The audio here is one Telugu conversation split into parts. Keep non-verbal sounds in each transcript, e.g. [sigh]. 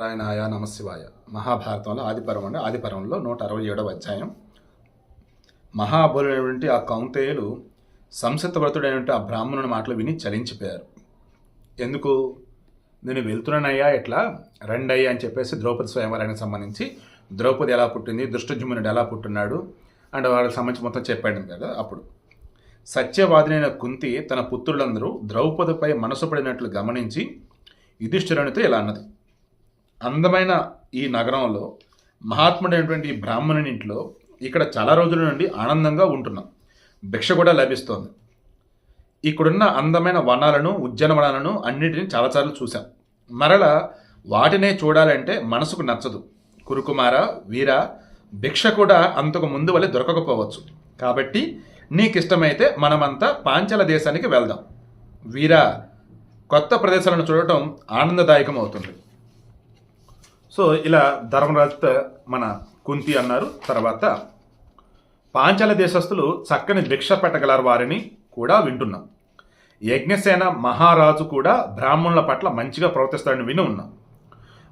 నారాయణాయ నమశివాయ మహాభారతంలో ఆదిపర్వం అంటే ఆదిపర్వంలో నూట అరవై ఏడవ అధ్యాయం. మహాబలుడైనటువంటి ఆ కౌంతేయులు సంసత్వ్రతుడైనటువంటి ఆ బ్రాహ్మణుని మాటలు విని చలించిపోయారు. ఎందుకు? నేను వెళ్తున్నానయ్యా ఎట్లా రండయ్యా అని చెప్పేసి ద్రౌపది స్వయంవరానికి సంబంధించి ద్రౌపది ఎలా పుట్టింది దృష్టజుమ్నుడు ఎలా పుట్టున్నాడు అండ్ వాళ్ళకి సంబంధించి మొత్తం చెప్పాడు కదా అప్పుడు. సత్యవాదినైన కుంతి తన పుత్రులందరూ ద్రౌపదిపై మనసు పడినట్లు గమనించి యుధిష్ఠిరునితో ఇలా అన్నది. అందమైన ఈ నగరంలో మహాత్ముడైనటువంటి బ్రాహ్మణుని ఇంట్లో ఇక్కడ చాలా రోజుల నుండి ఆనందంగా ఉంటున్నాం. భిక్ష కూడా లభిస్తోంది. ఇక్కడున్న అందమైన వనాలను ఉద్యానవనాలను అన్నిటిని చాలాసార్లు చూశాం. మరల వాటినే చూడాలంటే మనసుకు నచ్చదు. కురుకుమార వీర భిక్ష కూడా అంతకు ముందు వలె దొరకకపోవచ్చు. కాబట్టి నీకు ఇష్టమైతే మనమంతా పాంచాల దేశానికి వెళ్దాం. వీరా కొత్త ప్రదేశాలను చూడటం ఆనందదాయకం అవుతుంది సో ఇలా ధర్మరాజుత మన కుంతి అన్నారు. తర్వాత పాంచాల దేశస్థులు చక్కని భిక్ష పెట్టగలరు వారిని కూడా వింటున్నాం. యజ్ఞసేన మహారాజు కూడా బ్రాహ్మణుల పట్ల మంచిగా ప్రవర్తిస్తాడని విని ఉన్నాం.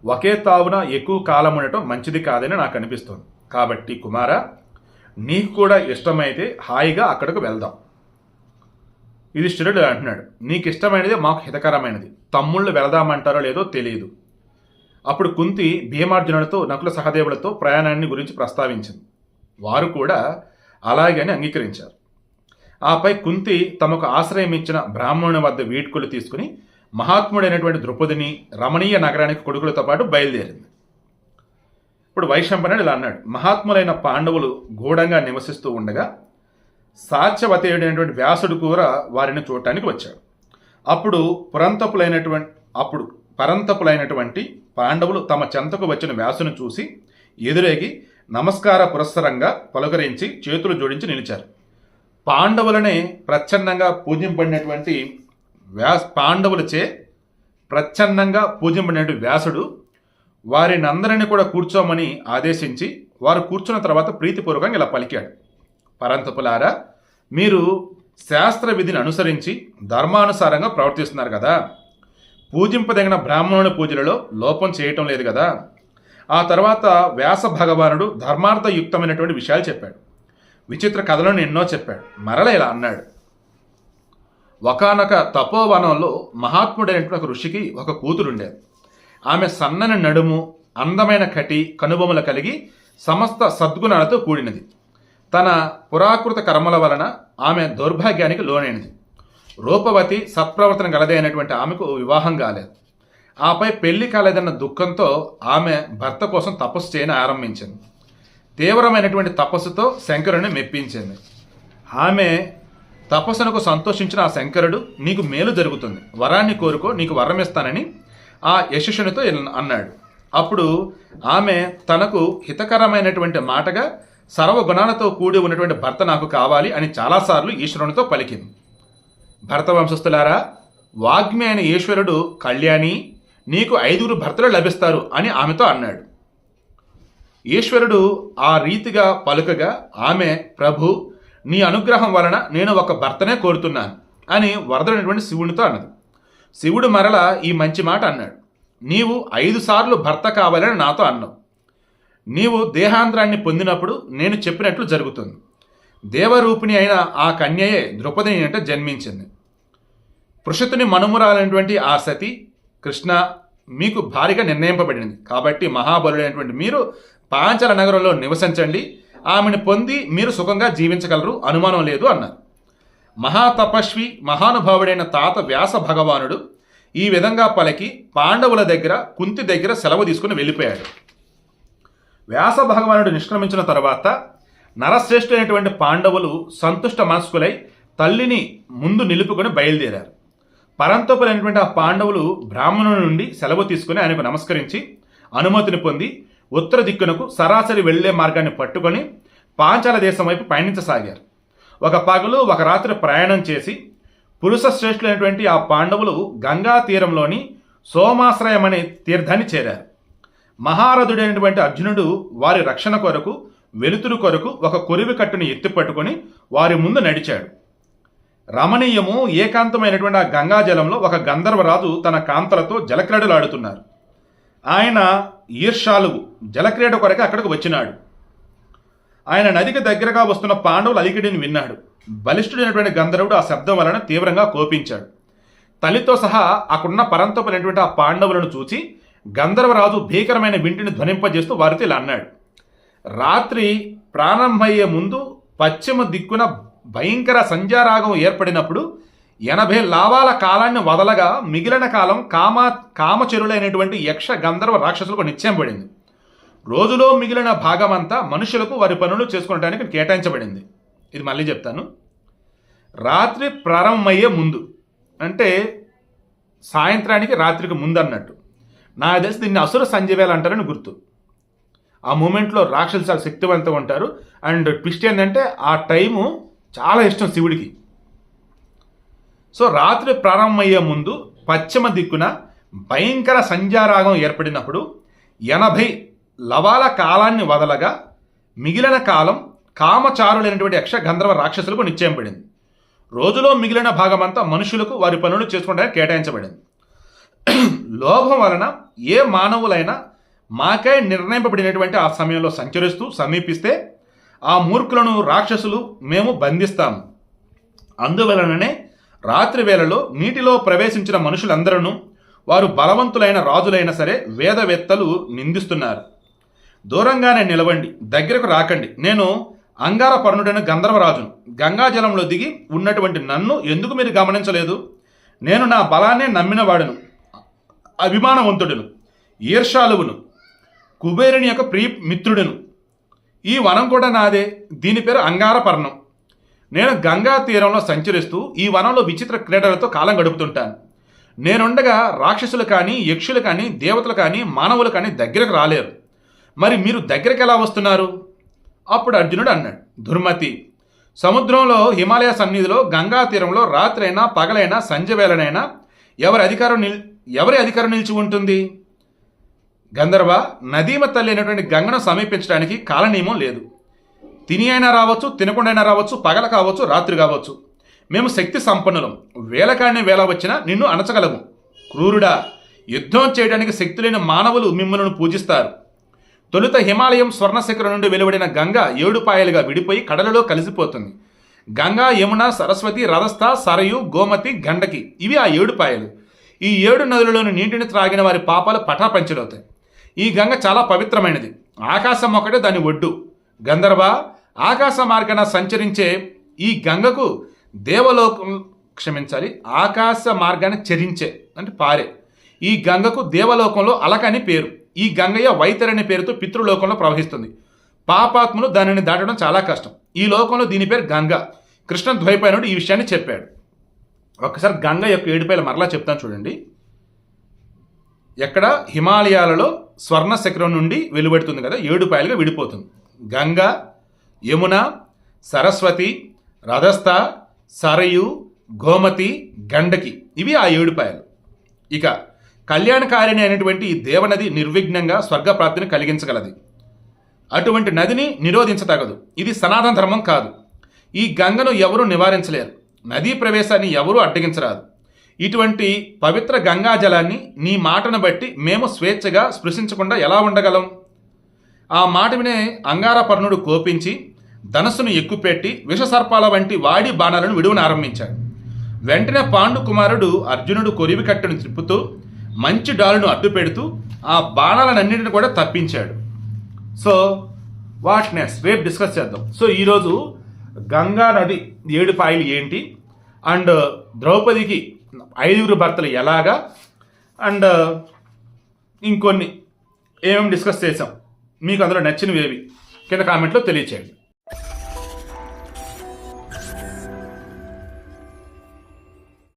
ఒకే తావున ఎక్కువ కాలం ఉండటం మంచిది కాదని నాకు అనిపిస్తుంది. కాబట్టి కుమార నీకు కూడా ఇష్టమైతే హాయిగా అక్కడికి వెళ్దాం. ఇది స్థిరుడు అంటున్నాడు నీకు ఇష్టమైనది మాకు హితకరమైనది. తమ్ముళ్ళు వెళదామంటారో లేదో తెలియదు. అప్పుడు కుంతి భీమార్జునులతో నకుల సహదేవులతో ప్రయాణాన్ని గురించి ప్రస్తావించింది. వారు కూడా అలాగే అని అంగీకరించారు. ఆపై కుంతి తమకు ఆశ్రయం ఇచ్చిన బ్రాహ్మణుని వద్ద వీడ్కులు తీసుకుని మహాత్ముడైనటువంటి ద్రుపదిని రమణీయ నగరానికి కొడుకులతో పాటు బయలుదేరింది. ఇప్పుడు వైశంపనుడు ఇలా అన్నాడు మహాత్ములైన పాండవులు గూఢంగా నివసిస్తూ ఉండగా సాత్యవతేయుడైనటువంటి వ్యాసుడు కూడా వారిని చూడటానికి వచ్చాడు. అప్పుడు పురంతపులైనటువంటి అప్పుడు పరంతపులైనటువంటి పాండవులు తమ చెంతకు వచ్చిన వ్యాసును చూసి ఎదురేగి నమస్కార పురస్సరంగా పలుకరించి చేతులు జోడించి నిలిచారు. పాండవులనే ప్రచ్ఛన్నంగా పూజింపడినటువంటి వ్యాస్ పాండవులచే ప్రచ్ఛన్నంగా పూజింపడినటువంటి వ్యాసుడు వారినందరిని కూడా కూర్చోమని ఆదేశించి వారు కూర్చున్న తర్వాత ప్రీతిపూర్వకంగా ఇలా పలికాడు. పరంతపులారా మీరు శాస్త్ర విధిని అనుసరించి ధర్మానుసారంగా ప్రవర్తిస్తున్నారు కదా! పూజింపదగిన బ్రాహ్మణుని పూజలలో లోపం చేయటం లేదు కదా? ఆ తర్వాత వ్యాస భగవానుడు ధర్మార్థయుక్తమైనటువంటి విషయాలు చెప్పాడు. విచిత్ర కథలను ఎన్నో చెప్పాడు. మరల ఇలా అన్నాడు. ఒకనొక తపోవనంలో మహాత్ముడైనటువంటి ఒక ఋషికి ఒక కూతురుండేది. ఆమె సన్నని నడుము అందమైన కటి కనుబొమలు కలిగి సమస్త సద్గుణాలతో కూడినది. తన పురాకృత కర్మల వలన ఆమె దౌర్భాగ్యానికి లోనైనది. రూపవతి సత్ప్రవర్తన గలదే అయినటువంటి ఆమెకు వివాహం కాలేదు. ఆపై పెళ్ళి కాలేదన్న దుఃఖంతో ఆమె భర్త కోసం తపస్సు చేయని ఆరంభించింది. తీవ్రమైనటువంటి తపస్సుతో శంకరుని మెప్పించింది. ఆమె తపస్సునకు సంతోషించిన ఆ శంకరుడు నీకు మేలు జరుగుతుంది. వరాన్ని కోరుకో నీకు వరం ఇస్తానని ఆ యశస్సునితో అన్నాడు. అప్పుడు ఆమె తనకు హితకరమైనటువంటి మాటగా సర్వగుణాలతో కూడి ఉన్నటువంటి భర్త నాకు కావాలి అని చాలాసార్లు ఈశ్వరునితో పలికింది. భరత వంశస్థులారా వాగ్మి అయిన ఈశ్వరుడు కళ్యాణి నీకు ఐదుగురు భర్తలు లభిస్తారు అని ఆమెతో అన్నాడు. ఈశ్వరుడు ఆ రీతిగా పలుకగా ఆమె ప్రభు నీ అనుగ్రహం వలన నేను ఒక భర్తనే కోరుతున్నాను అని వరదైనటువంటి శివునితో అన్నది. శివుడు మరల ఈ మంచి మాట అన్నాడు. నీవు ఐదు సార్లు భర్త కావాలని నాతో అన్నావు. నీవు దేహాంతరాన్ని పొందినప్పుడు నేను చెప్పినట్లు జరుగుతుంది. దేవరూపిణి అయిన ఆ కన్యయే ద్రౌపదిని అంటే జన్మించింది. పృషతుని మనుమురాలైనటువంటి ఆ సతి కృష్ణ మీకు భారీగా నిర్ణయింపబడింది కాబట్టి మహాబలుడైనటువంటి మీరు పాంచల నగరంలో నివసించండి. ఆమెను పొంది మీరు సుఖంగా జీవించగలరు. అనుమానం లేదు అన్నారు. మహాతపస్వి మహానుభావుడైన తాత వ్యాస భగవానుడు ఈ విధంగా పలికి పాండవుల దగ్గర కుంతి దగ్గర సెలవు తీసుకుని వెళ్ళిపోయాడు. వ్యాస భగవానుడు నిష్క్రమించిన తర్వాత నరశ్రేష్ఠులైనటువంటి పాండవులు సంతుష్ట మనస్కులై తల్లిని ముందు నిలుపుకొని బయలుదేరారు. పరంతపులైనటువంటి ఆ పాండవులు బ్రాహ్మణుల నుండి సెలవు తీసుకుని ఆయనకు నమస్కరించి అనుమతిని పొంది ఉత్తర దిక్కునకు సరాసరి వెళ్ళే మార్గాన్ని పట్టుకొని పాంచాల దేశం వైపు పయనించసాగారు. ఒక పగలు ఒక రాత్రి ప్రయాణం చేసి పురుష శ్రేష్ఠులైనటువంటి ఆ పాండవులు గంగా తీరంలోని సోమాశ్రయం అనే తీర్థాన్ని చేరారు. మహారథుడైనటువంటి అర్జునుడు వారి రక్షణ కొరకు వెలుతురు కొరకు ఒక కొరివి కట్టుని ఎత్తిపట్టుకొని వారి ముందు నడిచాడు. రమణీయము ఏకాంతమైనటువంటి ఆ గంగాజలంలో ఒక గంధర్వరాజు తన కాంతలతో జలక్రీడలాడుతున్నారు. ఆయన ఈర్షాలువు జలక్రీడ కొరకు అక్కడికి వచ్చినాడు. ఆయన నదికి దగ్గరగా వస్తున్న పాండవుల అలికిడిని విన్నాడు. బలిష్ఠుడైనటువంటి గంధర్వుడు ఆ శబ్దం వలన తీవ్రంగా కోపించాడు. తల్లితో సహా అక్కడున్న పరంతపులైనటువంటి ఆ పాండవులను చూచి గంధర్వరాజు భీకరమైన వింటిని ధ్వనింపజేస్తూ వారితో ఇలా అన్నాడు. రాత్రి ప్రారంభమయ్యే ముందు పశ్చిమ దిక్కున భయంకర సంధ్యారాగం ఏర్పడినప్పుడు ఎనభై లాభాల కాలాన్ని వదలగా మిగిలిన కాలం కామ కామచరులైనటువంటి యక్ష గంధర్వ రాక్షసులకు నిశ్చయంపడింది రోజులో మిగిలిన భాగమంతా మనుషులకు వారి పనులు చేసుకోవడానికి కేటాయించబడింది. ఇది మళ్ళీ చెప్తాను. రాత్రి ప్రారంభమయ్యే ముందు అంటే సాయంత్రానికి రాత్రికి ముందు అన్నట్టు నాకు తెలిసి దీన్ని అసుర సంజీవేలు అంటారని గుర్తు. ఆ మూమెంట్లో రాక్షసులు చాలా శక్తివంతంగా ఉంటారు. అండ్ ట్విస్ట్ ఏంటంటే ఆ టైము చాలా ఇష్టం శివుడికి. సో రాత్రి ప్రారంభమయ్యే ముందు పశ్చిమ దిక్కున భయంకర సంధ్యారాగం ఏర్పడినప్పుడు ఎనభై లవాల కాలాన్ని వదలగా మిగిలిన కాలం కామచారులైనటువంటి యక్ష గంధర్వ రాక్షసులకు నిశ్చయింపడింది రోజులో మిగిలిన భాగమంతా మనుషులకు వారి పనులు చేసుకోవడానికి కేటాయించబడింది. [clears throat] లోభం వలన ఏ మానవులైనా మాకై నిర్ణయింపబడినటువంటి ఆ సమయంలో సంచరిస్తూ సమీపిస్తే ఆ మూర్ఖులను రాక్షసులు మేము బంధిస్తాము అందువలననే రాత్రి వేళలో నీటిలో ప్రవేశించిన మనుషులందరూ వారు బలవంతులైన రాజులైనా సరే వేదవేత్తలు నిందిస్తున్నారు. దూరంగానే నిలవండి దగ్గరకు రాకండి. నేను అంగారపర్ణుడైన గంధర్వరాజును గంగాజలంలో దిగి ఉన్నటువంటి నన్ను ఎందుకు మీరు గమనించలేదు? నేను నా బలాన్ని నమ్మినవాడును అభిమానవంతుడును ఈర్షాలువును కుబేరుని యొక్క ప్రియ మిత్రుడును. ఈ వనం కూడా నాదే. దీని పేరు అంగారపర్ణం. నేను గంగా తీరంలో సంచరిస్తూ ఈ వనంలో విచిత్ర క్రీడలతో కాలం గడుపుతుంటాను. నేనుండగా రాక్షసులు కానీ యక్షులు కానీ దేవతలు కానీ మానవులు కానీ దగ్గరకు రాలేరు. మరి మీరు దగ్గరికి ఎలా వస్తున్నారు? అప్పుడు అర్జునుడు అన్నాడు దుర్మతి సముద్రంలో హిమాలయ సన్నిధిలో గంగా తీరంలో రాత్రైనా పగలైనా సంజవేళనైనా ఎవరి అధికారం నిల్ ఎవరి అధికారం నిలిచి ఉంటుంది? గంధర్వ నదీమ తల్లి అయినటువంటి గంగను సమీపించడానికి కాలనియమం లేదు. తిని అయినా రావచ్చు తినకుండా అయినా రావచ్చు పగల కావచ్చు రాత్రి కావచ్చు. మేము శక్తి సంపన్నులం. వేలకాడిని వేల వచ్చినా నిన్ను అణచగలము క్రూరుడా యుద్ధం చేయడానికి శక్తి లేని మానవులు మిమ్మల్ని పూజిస్తారు. తొలుత హిమాలయం స్వర్ణశిఖరం నుండి వెలువడిన గంగ ఏడుపాయలుగా విడిపోయి కడలలో కలిసిపోతుంది. గంగా యమున సరస్వతి రథస్థ సరయు గోమతి గండకి ఇవి ఆ ఏడుపాయలు ఈ ఏడు నదులలోని నీటిని త్రాగిన వారి పాపాలు పటాపంచలవుతాయి. ఈ గంగ చాలా పవిత్రమైనది. ఆకాశం ఒకటే దాని ఒడ్డు. గంధర్వ ఆకాశ మార్గాన సంచరించే ఈ గంగకు దేవలోకం క్షమించాలి ఆకాశ మార్గాన్ని చరించే అంటే పారే. ఈ గంగకు దేవలోకంలో అలక అని పేరు. ఈ గంగయ్య వైతరణి పేరుతో పితృలోకంలో ప్రవహిస్తుంది. పాపాత్ములు దానిని దాటడం చాలా కష్టం. ఈ లోకంలో దీని పేరు గంగ. కృష్ణ ద్వైపాయనుడు ఈ విషయాన్ని చెప్పాడు. ఒకసారి గంగ యొక్క ఏడుపాయలు మరలా చెప్తాను చూడండి. ఎక్కడ? హిమాలయాలలో స్వర్ణ శిఖరం నుండి వెలువడుతుంది కదా ఏడు పాయలుగా విడిపోతుంది. గంగ యమున సరస్వతి రథస్థ సరయు గోమతి గండకి. ఇవి ఆ ఏడు పాయలు. ఇక కళ్యాణకారిణి అయినటువంటి ఈ దేవనది నిర్విఘ్నంగా స్వర్గప్రాప్తిని కలిగించగలది. అటువంటి నదిని నిరోధించతగదు. ఇది సనాతన ధర్మం కాదు. ఈ గంగను ఎవరూ నివారించలేరు. నదీ ప్రవేశాన్ని ఎవరూ అడ్డగించరాదు. ఇటువంటి పవిత్ర గంగా జలాన్ని నీ మాటను బట్టి మేము స్వేచ్ఛగా స్పృశించకుండా ఎలా ఉండగలం? ఆ మాట వినే అంగారపర్ణుడు కోపించి ధనస్సును ఎక్కుపెట్టి విషసర్పాల వంటి వాడి బాణాలను విడువనారంభించాడు వెంటనే పాండు కుమారుడు అర్జునుడు కొరివి కట్టను త్రిప్పుతూ మంచి డాలును అడ్డు పెడుతూ ఆ బాణాలన్నింటిని కూడా తప్పించాడు. So what next? రేపు డిస్కస్ చేద్దాం. సో ఈరోజు గంగా నది ఏడు పాయలు ఏంటి? అండ్ ద్రౌపదికి ఐదుగురు భర్తలు ఎలాగా? అండ్ uh, ఇంకొన్ని ఏమేమి డిస్కస్ చేసాం మీకు అందులో నచ్చినవి ఏవి? కింద కామెంట్లో తెలియచేయండి.